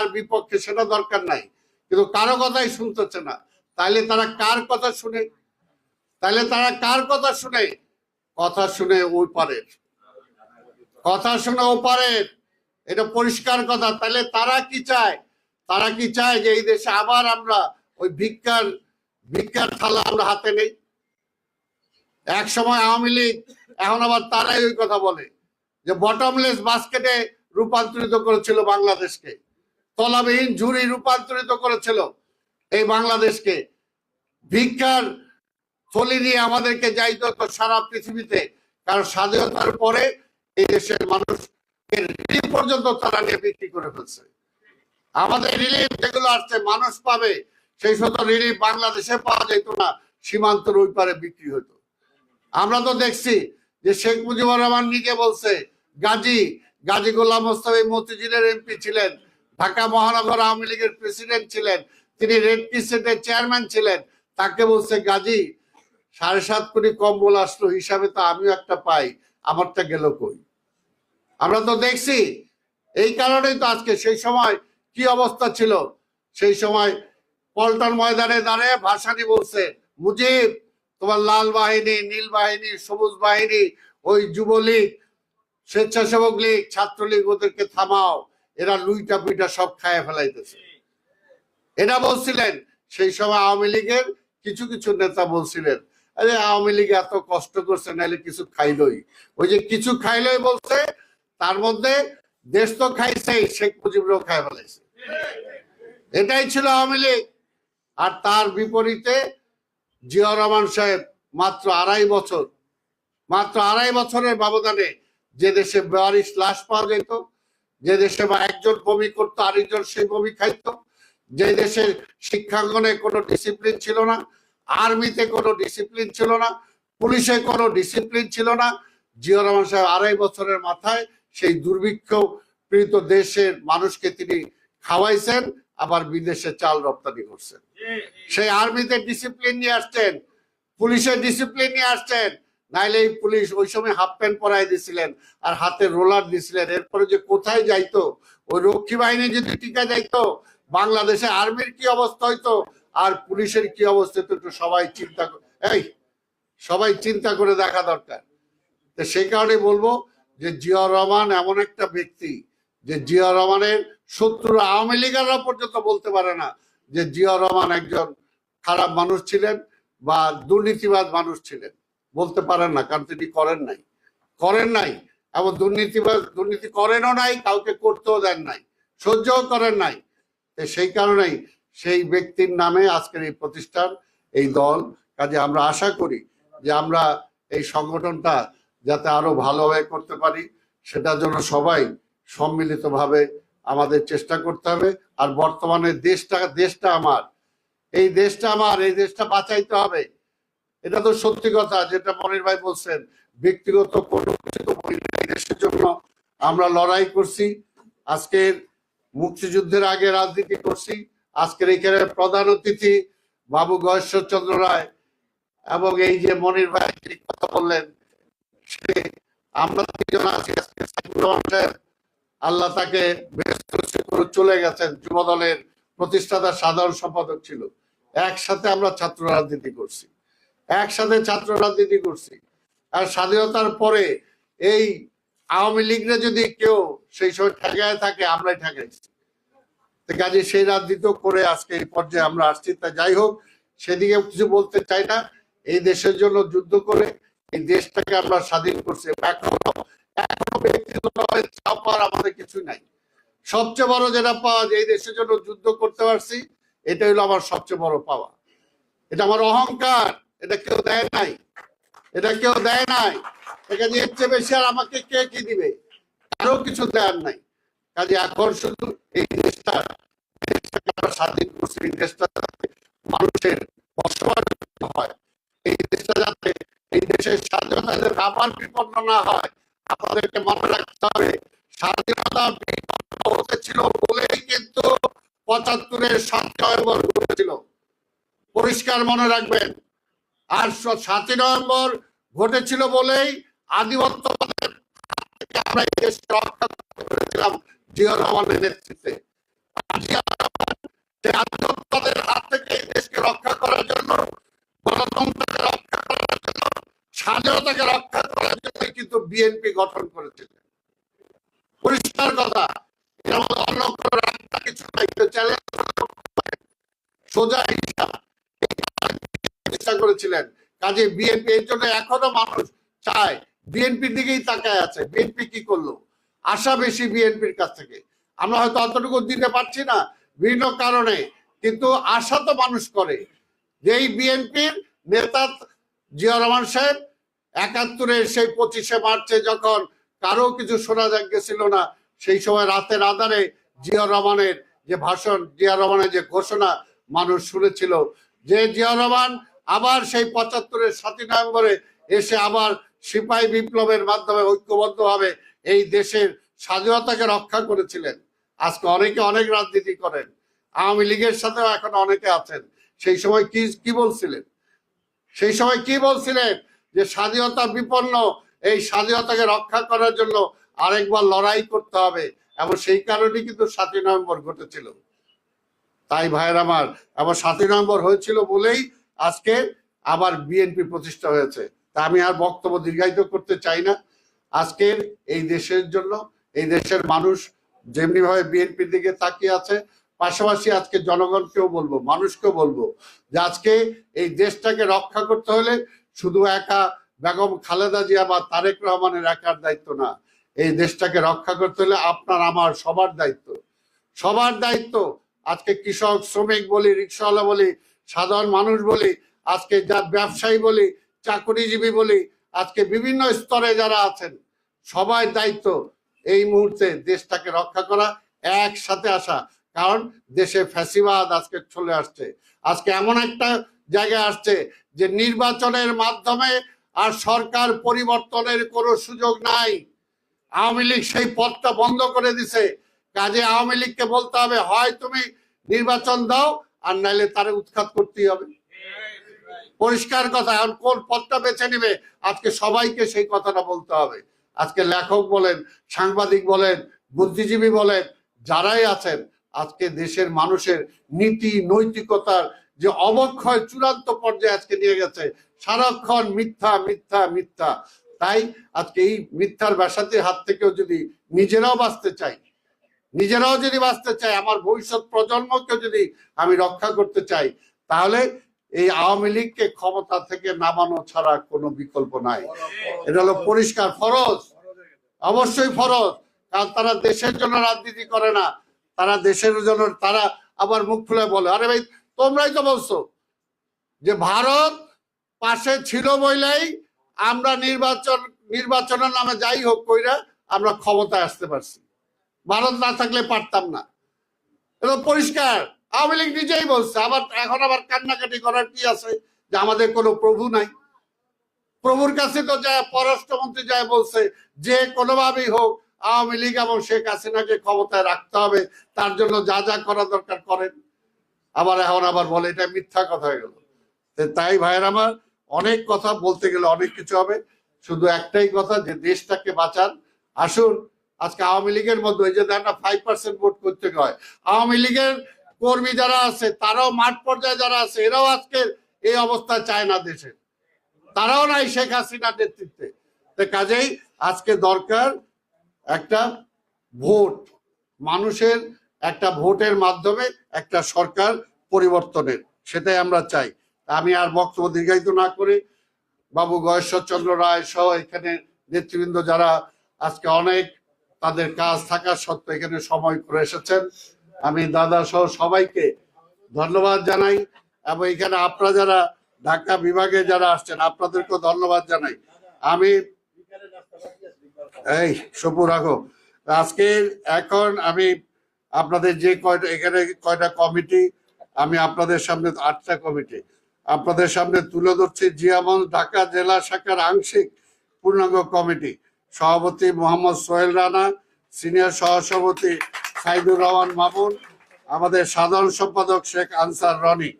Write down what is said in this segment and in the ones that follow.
তার বিপক্ষে সেটা দরকার নাই। কিন্তু কারও কথাই শুনতেছে না। তাইলে তারা কার কথা শুনে? তাইলে তারা কার কথা শুনে? কথা শুনে ওই পারের। কথা শুনে ও পারের। এটা পরিষ্কার কথা। তাহলে তারা কি চায়? তারা কি চায় যে এই দেশে আবার আমরা ওই ভিক্ষার ভিক্ষার থালা আমরা হাতে নেই? এক সময় আওয়ামী লীগ, এখন আবার তারাই ওই কথা বলে। যে বটমলেস বাস্কেটে রূপান্তরিত করেছিল বাংলাদেশকে। তলাবিহীন ঝুড়ি রূপান্তরিত করেছিল এই বাংলাদেশকে। ভিক্ষার থলি নিয়ে আমাদেরকে যাইতে হতো সারা পৃথিবীতে, কারণ স্বাধীনতার পরে এই দেশের রিলিফ পর্যন্ত তারা নিয়ে বিক্রি করে ফেলছে। আমাদের রিলিফ যেগুলো আসছে, মানুষ পাবে, সেই শত রিলিফ বাংলাদেশে পাওয়া যেত না, সীমান্তের ওই পারে বিক্রি হতো আমরা তো দেখছি যে শেখ মুজিবুর রহমান নিজে বলছে, গাজী গাজী গোলাম মোস্তাফি মতিঝিলের এমপি ছিলেন ঢাকা মহানগর আওয়ামী লীগের প্রেসিডেন্ট ছিলেন, তিনি রেড ক্রিসেন্টের চেয়ারম্যান ছিলেন, তাকে বলছে, গাজী, সাড়ে সাত কোটি কম্বল আসলো, হিসাবে তো আমিও একটা পাই, আমারটা গেল কই? আমরা তো দেখছি, এই কারণেই তো আজকে সেই সময় কি অবস্থা ছিল? সেই সময় পল্টন ময়দানে দাঁড়িয়ে ভাসানি বলছে, মুজিব, তোমার লাল বাহিনী, নীল বাহিনী, সবুজ বাহিনী, ওই যুবলীগ, স্বেচ্ছাসেবক লীগ, ছাত্রলীগ, ওদেরকে থামাও। এরা লুইটা পুইটা সব খায় ফেলাইতেছে। এটা বলছিলেন, সেই সময় আওয়ামী লীগের কিছু কিছু নেতা বলছিলেন, আরে আওয়ামী লীগ এত কষ্ট করছে, নাহলে কিছু খাইলই। ওই যে কিছু খাইলই বলছে, তার মধ্যে দেশ তো খাইছে, শেখ মুজিবরাও খাই ফেলাইছে। এটাই ছিল আওয়ামী লীগ। আর তার বিপরীতে জিয়া রহমান সাহেব মাত্র আড়াই বছর, মাত্র আড়াই বছরের ব্যবধানে যে দেশে বেয়ারিশ লাশ পাওয়া যেত যে দেশে বা একজন বমি করতো আরেকজন সেই বমি খাইতো। যে দেশের শিক্ষাঙ্গনে কোনো ডিসিপ্লিন ছিল না আর্মিতে কোনো ডিসিপ্লিন ছিল না পুলিশে কোনো ডিসিপ্লিন ছিল না। জিয়া রহমান সাহেব আড়াই বছরের মাথায় সেই দুর্ভিক্ষ পীড়িত দেশের মানুষকে তিনি খাওয়াইছেন আবার বিদেশে চাল রপ্তানি করছেন। সেই আর্মিতে ডিসিপ্লিন নিয়ে আসছেন পুলিশের ডিসিপ্লিন নিয়ে আসছেন নাইলে পুলিশ ওই সময় হাফ প্যান্ট পরাই দিছিলেন আর হাতে রোলার দিছিলেন। এরপরে যে কোথায় যাইতো? ওই রক্ষী বাহিনী যদি টিকা যাইতো, বাংলাদেশে আর্মির কি অবস্থা হইতো? আর পুলিশের কি অবস্থা হতো একটু সবাই চিন্তা এই, সবাই চিন্তা করে দেখা দরকার। তো সেই কারণে বলব যে জিয়া রহমান এমন একটা ব্যক্তি যে জিয়া রহমানের শত্রু আওয়ামী লীগাররা পর্যন্ত বলতে পারে না যে জিয়া রহমান একজন খারাপ মানুষ ছিলেন বা দুর্নীতিবাদ মানুষ ছিলেন। বলতে পারেন না, কারণ তিনি করেন নাই। করেন নাই, এবং দুর্নীতিবাদ দুর্নীতি করেনও নাই, কাউকে করতেও দেন নাই, সহ্যও করেন নাই। সেই কারণেই সেই ব্যক্তির নামে আজকের এই প্রতিষ্ঠান, এই দল, কাজে আমরা আশা করি যে আমরা এই সংগঠনটা যাতে আরও ভালোভাবে করতে পারি, সেটার জন্য সবাই সম্মিলিতভাবে আমাদের চেষ্টা করতে হবে। আর বর্তমানে দেশটা দেশটা আমার, এই দেশটা আমার, এই দেশটা বাঁচাইতে হবে। এটা তো সত্যি কথা যেটা মনির ভাই বলছেন, ব্যক্তিগত কোনো কিছু তো দেশের জন্য আমরা লড়াই করছি, আজকের মুক্তিযুদ্ধের আগে রাজনীতি করছি, আজকের এখানে প্রধান অতিথি বাবু গয়েশ্বর চন্দ্র রায় এবং এই যে মনির ভাই যিনি কথা বললেন, সে আমরা দুজন আছি, আজকে আল্লাহ তাকে চলে গেছেন যুব দলের প্রতিষ্ঠাতা সাধারণ সম্পাদক ছিল। একসাথে আমরা ছাত্র রাজনীতি করছি। একসাথে ছাত্র রাজনীতি করছি। আর স্বাধীনতার পরে এই আওয়ামী লীগরা যদি কেউ সেই সময় ঠেকায় থাকে, আমরাই ঠেকাইছি কাজে সেই রাজনীতি করে আজকে এই পর্যায়ে আমরা আসছি। তা যাই হোক, সেদিকে কিছু বলতে চাই না। এই দেশের জন্য যুদ্ধ করে এই দেশটাকে আমরা স্বাধীন করছি। এখনও এখনও আমাদের কিছু নাই। সবচেয়ে বড় যেটা পাওয়া যায়, এই দেশের জন্য যুদ্ধ করতে পারছি এটা হলো আমার সবচেয়ে বড় পাওয়া। এটা আমার অহংকার। এটা কেউ দেয় নাই। এটা কেউ দেয় নাই। এখানে এর চেয়ে বেশি আর আমাকে কে কি দিবে? আরও কিছু দেয়ার নাই। কাজে এখন শুধু এই দেশটা স্বাধীন করছি, এই দেশটা মানুষের বসবাস হয়। এই দেশটা যাতে এই দেশের স্বাধীনতা যাতে আবার বিপন্ন না হয় আমাদেরকে মনে রাখতে হবে, স্বাধীনতা বিপন্ন হতেছিল বলেই কিন্তু পঁচাত্তরের সাত নভেম্বর ঘটেছিল পরিষ্কার মনে রাখবেন আর সাতই নভেম্বর ঘটেছিল বলেই আধিপত্যবাদের আমরা এই দেশকে রক্ষা করতে পেরেছিলাম জিয়া রহমানের নেতৃত্বে। স্বাধীনতাদের হাত থেকে এই দেশকে রক্ষা করার জন্য, গণতন্ত্রকে রক্ষা করার জন্য, স্বাধীনতাকে রক্ষা করার জন্য কিন্তু বিএনপি গঠন করেছিলেন পরিষ্কার কথা, এর মধ্যে অন্য কোনো রাস্তা কিছু নাই চ্যালেঞ্জ সোজা হিসাব চেষ্টা করেছিলেন। কাজে বিএনপি এর জন্য এখনও মানুষ চায়। বিএনপির দিকেই তাকায় আছে। বিএনপি কি করল? আশা বেশি বিএনপির কাছ থেকে। আমরা হয়তো অতটুকু দিতে পারছি না বিভিন্ন কারণে, কিন্তু আশা তো মানুষ করে। যে এই বিএনপির নেতা জিয়া রহমান সাহেব একাত্তরের সেই পঁচিশে মার্চে যখন কারও কিছু শোনা গেছিল না, সেই সময় রাতের আধারে জিয়া রহমানের যে ভাষণ, জিয়া রহমানের যে ঘোষণা মানুষ শুনেছিল যে জিয়া রহমান আবার সেই পঁচাত্তরের সাতই নভেম্বরে এসে আবার সিপাহী বিপ্লবের মাধ্যমে ঐক্যবদ্ধভাবে এই দেশের স্বাধীনতাকে রক্ষা করেছিলেন। আজকে অনেকে অনেক রাজনীতি করেন। আওয়ামী লীগের সাথেও এখন অনেকে আছেন। সেই সময় কি কি বলছিলেন? সেই সময় কি বলছিলেন? যে স্বাধীনতা বিপন্ন, এই স্বাধীনতাকে রক্ষা করার জন্য আরেকবার লড়াই করতে হবে। এবং সেই কারণে কিন্তু সাতই নভেম্বর ঘটেছিল। তাই ভাইয়ের আমার এবং সাতই নভেম্বর হয়েছিল বলেই আজকে আবার বিএনপি প্রতিষ্ঠা হয়েছে। তা আমি আর বক্তব্য দীর্ঘায়িত করতে চাই না। আজকের এই দেশের জন্য, এই দেশের মানুষ যেমনি ভাবে বিএনপির দিকে তাকিয়ে আছে, পাশাপাশি আজকে জনগণকেও বলব, মানুষকেও বলব যে আজকে এই দেশটাকে রক্ষা করতে হলে শুধু একা বেগম খালেদা জিয়া বা তারেক রহমানের একার দায়িত্ব না, এই দেশটাকে রক্ষা করতে হলে আপনার, আমার, সবার দায়িত্ব। সবার দায়িত্ব আজকে কৃষক, শ্রমিক বলি, রিক্সাওয়ালা বলি সাধারণ মানুষ বলি, আজকে যা ব্যবসায়ী বলি, চাকরিজীবী বলি, আজকে বিভিন্ন স্তরে যারা আছেন, সবাই দায়িত্ব এই মুহূর্তে দেশটাকে রক্ষা করা, একসাথে আসা। কারণ দেশে ফ্যাসিবাদ আজকে চলে আসছে। আজকে এমন একটা জায়গায় আসছে যে নির্বাচনের মাধ্যমে আর সরকার পরিবর্তনের কোনো সুযোগ নাই। আওয়ামী লীগ সেই পথটা বন্ধ করে দিছে। কাজে আওয়ামী লীগকে বলতে হবে, হয় তুমি নির্বাচন দাও আর নাইলে তারে উৎখাত করতেই হবে। পরিষ্কার কথা, এখন কোন পথটা বেছে নিবে, আজকে সবাইকে সেই কথাটা বলতে হবে। আজকে লেখক বলেন, সাংবাদিক বলেন, বুদ্ধিজীবী বলেন, যারাই আছেন, আজকে দেশের মানুষের নীতি, নৈতিকতার যে অবক্ষয় চূড়ান্ত পর্যায়ে আজকে নিয়ে গেছে, সারাক্ষণ মিথ্যা মিথ্যা মিথ্যা। তাই আজকে এই মিথ্যার ব্যাসাতির হাত থেকেও যদি নিজেরাও বাঁচতে চাই নিজেরাও যদি বাঁচতে চাই আমার ভবিষ্যৎ প্রজন্মকে যদি আমি রক্ষা করতে চাই, তাহলে এই আওয়ামী লীগকে ক্ষমতা থেকে নামানো ছাড়া কোনো বিকল্প নাই। এটা হলো পরিষ্কার ফরজ, অবশ্যই ফরজ, কারণ তারা দেশের জন্য রাজনীতি করে না, তারা দেশের জন্য, তারা আবার মুখ খুলে বলে, আরে ভাই, তোমরাই তো বলছো যে ভারত পাশে ছিল বইলেই আমরা নির্বাচন, নির্বাচনের নামে যাই হোক কইরা আমরা ক্ষমতায় আসতে পারছি। ভারত না থাকলে পারতাম না। এটা পরিষ্কার, আওয়ামী লীগ নিজেই বলছে, আবার এখন আবার কান্নাকাটি করার কি আছে যে আমাদের কোনো প্রভু নাই? প্রভুর কাছে তো যায় পররাষ্ট্রমন্ত্রী যায় বলছে, যে কোনোভাবেই হোক, আওয়ামী লীগ এবং শেখ হাসিনাকে ক্ষমতায় রাখতে হবে, তার জন্য যা যা করা দরকার করেন। আবার এখন আবার বলে, এটা মিথ্যা কথা হয়ে গেল। তাই ভাইয়ের আমার অনেক কথা বলতে গেলে অনেক কিছু হবে। শুধু একটাই কথা, যে দেশটাকে বাঁচান। আসুন আজকে আওয়ামী লীগের মধ্যে ওই যে একটা ফাইভ পার্সেন্ট ভোট করতে হয়, আওয়ামী লীগের কর্মী যারা আছে, তারাও মাঠ পর্যায়ে যারা আছে, এরাও আজকে এই অবস্থা চায় না দেশের তারাও নাই শেখ হাসিনার নেতৃত্বে। কাজেই আজকে দরকার একটা ভোট, মানুষের একটা ভোটের মাধ্যমে একটা সরকার পরিবর্তনের, সেটাই আমরা চাই। আমি আর বক্তব্য দীর্ঘায়িত না করে বাবু গয়েশ্বর চন্দ্র রায় সহ এখানে নেতৃবৃন্দ যারা আজকে অনেক তাদের কাজ থাকার সত্ত্বেও এখানে সময় করে এসেছেন। আমি দাদা সহ সবাইকে ধন্যবাদ জানাই এবং এখানে আপনারা যারা ঢাকা বিভাগে যারা আসছেন, আপনাদেরকেও ধন্যবাদ জানাই। আমি এই সপু রাখো আজকে এখন আমি আপনাদের যে কয়টা, এখানে কয়টা কমিটি, আমি আপনাদের সামনে আটটা কমিটি। আপনাদের সামনে তুলে ধরছি জিয়ামঞ্চ ঢাকা জেলা শাখার আংশিক পূর্ণাঙ্গ কমিটি। সভাপতি মোহাম্মদ সোহেল রানা, সিনিয়র সহসভাপতি সাইদুর রহমান মামুন, আমাদের সাধারণ সম্পাদক শেখ আনসার রনি,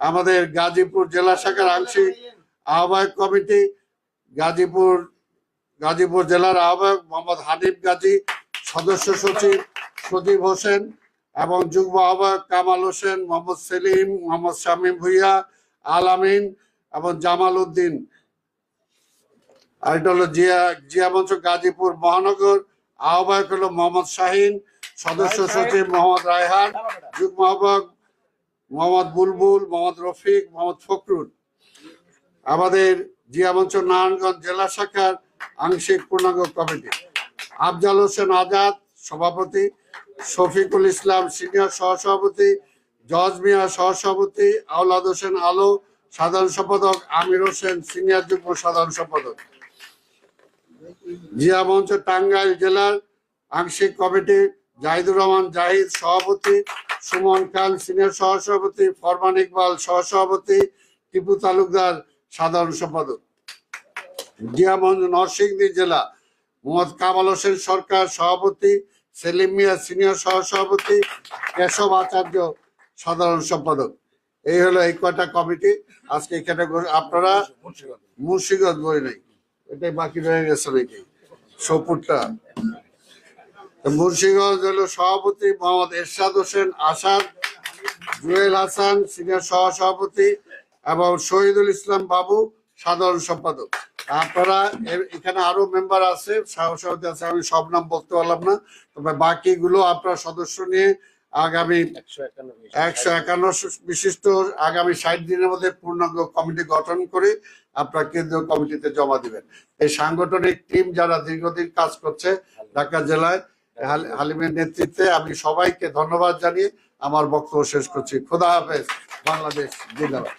আমাদের গাজীপুর জেলা শাখার আংশিক আহ্বায়ক কমিটি, গাজীপুর গাজীপুর জেলার আহ্বায়ক মোহাম্মদ হানিফ গাজী, সদস্য সচিব সজীব হোসেন এবং যুগ্ম আহ্বায়ক কামাল হোসেন, মোহাম্মদ সেলিম, মোহাম্মদ শামীম ভুইয়া, আল আমিন এবং জামাল উদ্দিন। আরেকটা হলো জিয়া জিয়া মঞ্চ গাজীপুর মহানগর আহ্বায়ক হলো মোহাম্মদ শাহিন সদস্য সচিব মোহাম্মদ রায়হান যুগ্ম আহ্বায়ক মোহাম্মদ বুলবুল মোহাম্মদ রফিক মোহাম্মদ ফখরুল। আমাদের জিয়া মঞ্চ নারায়ণগঞ্জ জেলা শাখার আংশিক পূর্ণাঙ্গ কমিটি। আফজাল হোসেন আজাদ সভাপতি। শফিকুল ইসলাম সিনিয়র সহসভাপতি। জজ মিয়া সহসভাপতি। আওলাদ হোসেন আলো সাধারণ সম্পাদক। আমির হোসেন সিনিয়র যুগ্ম সাধারণ সম্পাদক। জিয়া মঞ্চ টাঙ্গাইল জেলার আংশিক কমিটি জাহিদুর রহমান জাহিদ সভাপতি, সুমন খান সিনিয়র সহসভাপতি, ফরমান ইকবাল সহসভাপতি, টিপু তালুকদার সাধারণ সম্পাদক। জিয়া মঞ্চ নরসিংদী জেলা, মোহাম্মদ কামাল হোসেন সরকার সভাপতি, সেলিম মিয়া সিনিয়র সহসভাপতি, কেশব আচার্য সাধারণ সম্পাদক। এই হলো এই কয়টা কমিটি। আজকে এখানে আপনারা মুন্সিগঞ্জ বই নাই। এটাই বাকি রয়ে গেছে নাকি? সপুরটা। মুন্সিগঞ্জ হলো সভাপতি মোহাম্মদ এরশাদ হোসেন, আসাদ, জুয়েল হাসান, সিনিয়র সহসভাপতি এবং শহীদুল ইসলাম বাবু, সাধারণ সম্পাদক। আপনারা এখানে আরও মেম্বার আছে সহসভাপতি আছে, আমি সব নাম বলতে পারলাম না। তবে বাকিগুলো আপনার সদস্য নিয়ে আগামী একশো একান্ন বিশিষ্ট আগামী ষাট দিনের মধ্যে পূর্ণাঙ্গ কমিটি গঠন করে আপনার কেন্দ্রীয় কমিটিতে জমা দিবেন। এই সাংগঠনিক টিম যারা দীর্ঘদিন কাজ করছে ঢাকা জেলায় হাল- হালিমের নেতৃত্বে আমি সবাইকে ধন্যবাদ জানিয়ে আমার বক্তব্য শেষ করছি। খোদা হাফেজ বাংলাদেশ জিন্দাবাদ।